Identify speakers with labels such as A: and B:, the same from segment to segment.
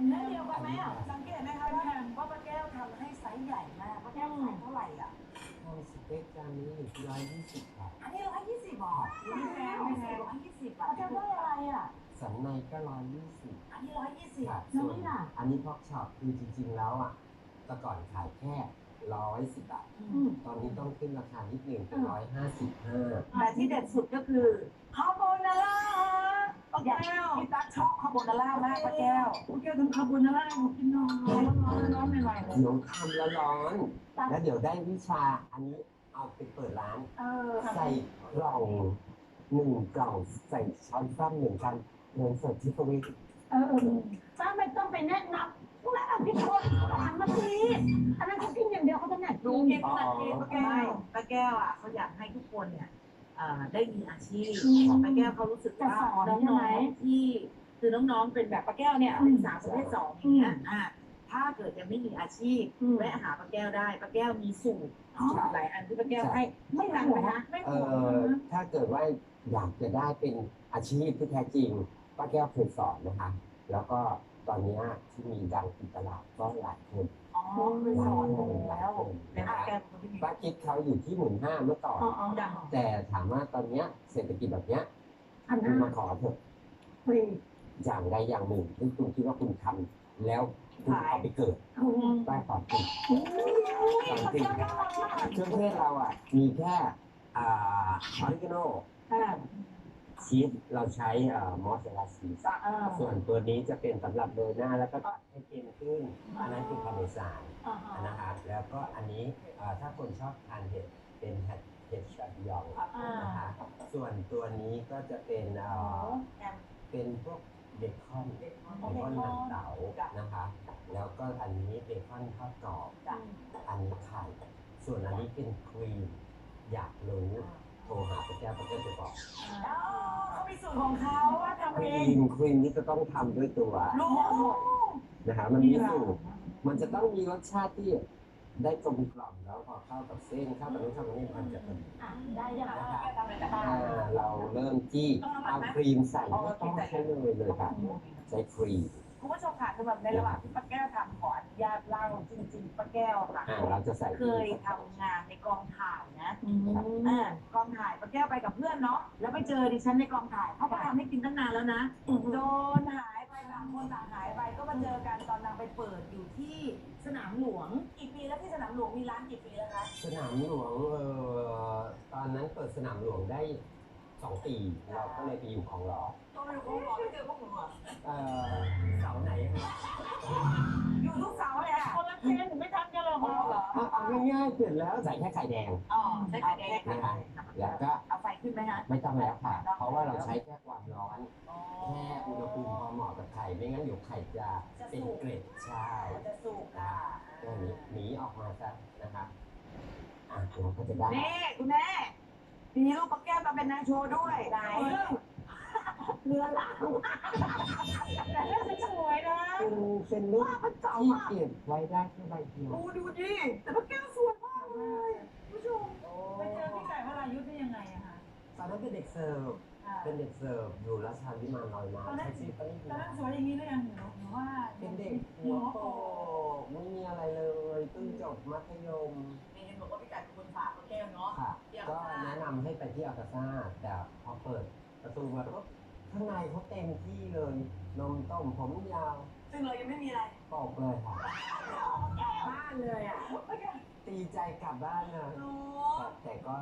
A: เป็นเนื้อเดียวกันไหมอะ
B: สังเกตไหมคะว่าว่าป้าแก้วทำให้ไซส์ใหญ่มากป้าแก้วขายเท่าไหร่อะ
C: ทางสเต็กจานนี้อยู่ที่ร้อยยี่สิบบาท
B: อันนี้ร้อยยี่สิบหรอไม่แพงไม่แพงร้อยยี่สิบ
A: ป้าแก้วได้อะไรอะ
C: สันในก็ร้อยยี่สิบ
B: อันนี้ร้อยยี่สิบ
C: ค่ะ
A: แล้ว
C: ส่วน
A: นี่ล่ะ
C: อันนี้พอกช็อปคือจริง ๆ แล้วอะแต่ก่อนขายแค่ร้อยสิบบาท
A: อืม
C: ตอนนี้ต้องขึ้นราคานิดหนึ่งเป็นร้อยห้าสิบห้า
B: แต่ที่เด็ดสุดก็คือคาโบนาร่า ป้าแก้วพี่ตั๊กชอบคาโบนาร่ามากป้าแก้ว
A: ป้าแก้วทำคาโบนาร่าให้หนูกินนอยร้อนร้อนใหม่ๆเลย
C: เดี๋ยวทำแล้วร้อนแล้วเดี๋ยวได้วิชาอันนี้เอาไปเปิดร้านใส่กล่องหนึ่งกล่องใส่ช้อนซ้ำหนึ่งกันเงินสดที่เขาไว้
A: เออเออป้าไม่ต้องไปแนะนำพวกเราพี่คนหันมาทีอันนั้นเขากินอย่างเดียวเขาถนัด
B: รู้
A: กิน
B: กินขนาดนี้ป้าแก้วป้าแก้วอะเขาอยากให้ทุกคนเนี่ย ได้มีอาชีพป้าแก้วเขารู้สึกว่าน้องๆที่คือน้องๆเป็นแบบป้าแก้วเนี่ยเป็นสาวประเภทสองอย่างเงี้ยอะถ้าเกิดยังไม่มีอาชีพ
A: อืม
B: แวะหาป้าแก้วได้ป้าแก้วมีสูตรหลายอันที่ป้าแก้วให้
A: ไม่หนักเลยนะ
B: ไม่
C: เอ
B: ห่วง
C: อ
B: นะ
C: ถ้าเกิดว่าอยากจะได้เป็นอาชีพที่แท้จริงป้าแก้วเคยสอนนะคะ แล้วก็ตอนเนี้ยที่มีดังติดตลาดก็หลายคน
B: อ๋อเคยสอนแล้วเป็นป้าแก้วเป็นคนที่มี
C: ป้าคิดเขาอยู่ที่หมื่นห้าเมื่อก่อน
A: อ๋ออ๋อ
B: ดัง
C: แต่ถามว่าตอนเนี้ยเศรษฐกิจแบบเนี้ย
A: อัน
C: คุ
A: นั้
C: ณ
A: น
C: มาขอเถอะ
A: ฟรี
C: อย่างใดอย่างหนึ่งที่คุณคิดว่าคุณทำแล้วคุณเอาไปเกิด
A: อืม
C: ได้ความจริง
A: อืม
C: ความจริงเครื่องเทศเราอะมีแค่อ่าออริกาโน
A: อ่า
C: ชีสเราใช้อ่ามอสซาเรลลาชีส
A: อ่า
C: ส่วนตัวนี้จะเป็นสำหรับโรยหน้าแล้วก็ให้เค็มขึ้นอันนั้นคือพาเมซาน
A: อ่า
C: นะครับแล้วก็อันนี้อ่าถ้าคนชอบทานเห็ดเป็นเห็ดเห็ดชาบิยอง
A: อ่า
C: นะคะส่วนตัวนี้ก็จะเป็นเอ่อเป็นพวกเบคอนเบคอนหนังเต๋านะคะแล้วก็อันนี้เบคอนทอดกรอบอันนี้ไข่ ส่วนอันนี้เป็นครีม อยากรู้โท รหาพระแก้วพระแก้วจะบอก
B: เขามีสูตรของเขาว่าทำ
C: ค
B: เอ
C: รี
B: ง
C: มครีมนี้จะต้องทำด้วยตัว
B: รู้
C: นะคะมันมีสูตรมันจะต้องมีรสชาติที่ได้กลมกล่อมแล้วพอเข้ากับเส้นเข้ากับนู้นเข้ากับนี่มันจะพอดี
A: อะได้ยัง
B: ทำ
A: คะ
B: อะไรกัน
C: อ่าเราเริ่มที่เอาครีมใส่ไม่ต้องใช้เลยเลยค่ะใช้ครีม
B: คุณผู้ชมค่ะสำหรับในระหว่างที่ป้าแก้วทำขออนุญาตเล่าจริงๆป้าแก้วค่ะ
C: อ่าเราจะใส่
B: เคยทำงานในกองถ่ายนะ
A: อืม
B: อ่ากองถ่ายป้าแก้วไปกับเพื่อนเนาะแล้วไปเจอดิฉันในกองถ่ายเขาก็ทำให้กินตั้งนานแล้วนะโดนหายไปต่างคนต่างหายไปก็มาเจอกันตอนนางไปเปิดอยู่ที่สนามหลวงกี่ปีแล้วที่สนามหลวงมีร้านกี่ปีแล้วคะ
C: สนามหลวงเออตอนนั้นเปิดสนามหลวงได้สองปีเราก็เลยไปอยู่ของหลอ
B: ก็ไม่รู้พวกหมอไม่เจอพวกหนูอะ
C: เออ เอาง่ายๆเสร็จแล้วใส่แค่ไข่แดง
B: อ๋อใช้ไข่แดง
C: นะคะแล้วก็
B: เอาไฟขึ้นไหมฮะ
C: ไม่ต้องแล้วค่ะ เพราะว่าเราใช้แค่ความร้อน
B: อ๋อ
C: แค่อุณหภูมิพอเหมาะกับไข่ไม่งั้นเดี๋ยวไข่จะเป็นเกล็ดใช่
B: มันจะสุกอะ
C: ก็หนีหนีออกมาซะนะคะอะเราก็จะได้
B: นี่คุณแม่มีรูปป้าแก้วมาเป็นนายโชว์ด้วยไหน
A: เรือหลังแต่ถ้าสวยๆนะ
C: เป็นเป็นรูปที่เก็บไว้ได้แค่ใบเดียว
B: ดูดูดิแต่ป้าแก้วสวยมากเลยผู้ชม
A: ไปเจอพี่ไก่วรายุทธ์ได้ยังไงอะคะ
C: ตอนนั้นเป็นเด็กเสิร์ฟเป็นเด็กเสิร์ฟอยู่ราชาวิมานลอยน้ำใช้ชีวิตปริ
A: ตอนนั้นสวยอย่างนี้เลยยังหนูหนูว่า
C: เป็นเด็กหัวโตไม่มีอะไรเลยเพิ่งจบมัธยม
B: นี่เห็นบอกว่าพี่ไก่เป็นคนฝากป้าแก้วเนาะ
C: ค่ะก็แนะนำให้ไปที่อัลคาซ่าแต่พอเปิดประตูมาปุ๊บข้างในเขาเต็มที่เลย นมต้มผมยาว
B: ซึ่งเรายังไม่มีอะไร
C: ตกเลยค่ะ
B: บ้านเลยอะ
C: ตีใจกลับบ้านนะ
B: โอ้
C: แต่แต่ก็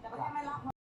B: แต่ป้าแก้วไม่รับ